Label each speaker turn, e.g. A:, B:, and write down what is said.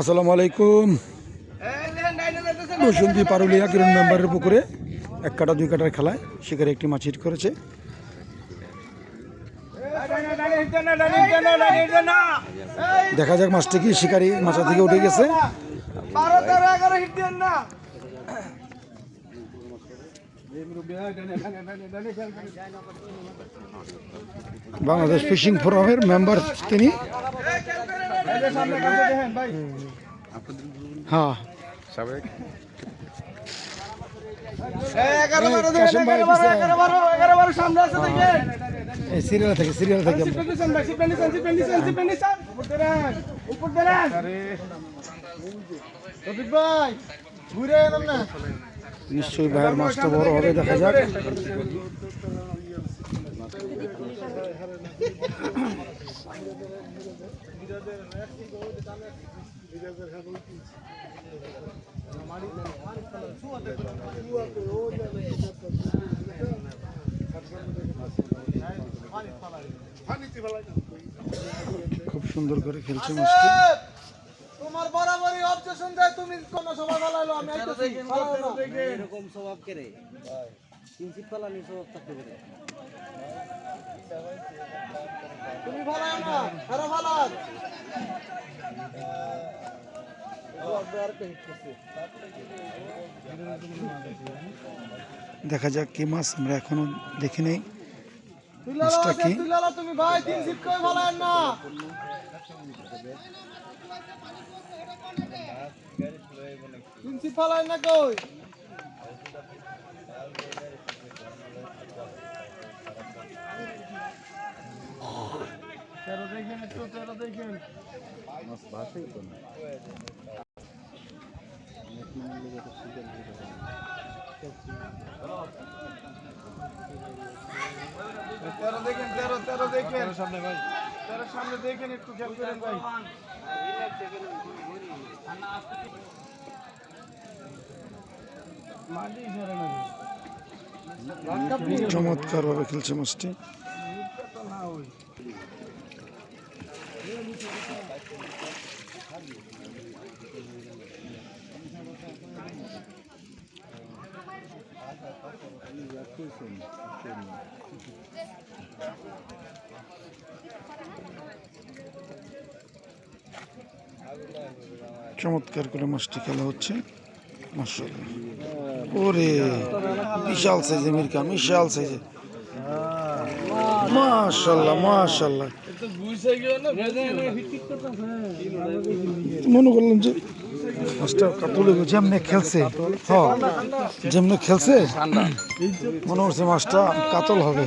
A: আসসালামু আলাইকুম। বসন্তী পারুলিয়া কিরণ মেম্বারের পুকুরে এক কাটা, দুই কাটার খেলায় শিকারে একটি মাছ হিট করেছে। দেখা যাক মাছটি কি শিকারি মাছা থেকে উঠে গেছে। বাংলাদেশ ফিশিং ফোরামের মেম্বার তিনি হ্যাঁ। সিরিয়াল থেকে সিরিয়াল থেকে। নিশ্চয়ই ভাইয়ের মাছটা বড় হবে দেখা যাক। খুব সুন্দর করে খেলছে
B: তোমার বরাবরই অবজেকশন দেয় তুমি কোন সভা চালাইলো আমি আইতেছি
C: এরকম স্বভাব কেরে কিঞ্চিত পালানি স্বভাব থাকতে পারে
B: তুমি ভালো না আরে ভালো
A: দেখা যাক কি মাছ আমরা এখনও দেখি নেই। মাছটা কি?
B: তুমি ভাই তিন তিন না কই? তেরো দেখেন তেরো তেরো দেখেন সামনে ভাই তেরো সামনে দেখেন একটু খেয়াল করেন ভাই মাটি ঝরে না।
A: চমৎকার ভাবে খেলছে মাছটি। চমৎকার করে মাছটি খেলা হচ্ছে মাশাআল্লাহ ওরে বিশাল সাইজে মিরকা বিশাল সাইজে মাশাআল্লাহ মাশাল্লাহ মনে করলাম যে মাছটা কাতুল যেমনে খেলছে, হ, যেমনে খেলছে, মনে হচ্ছে মাছটা কাতল হবে।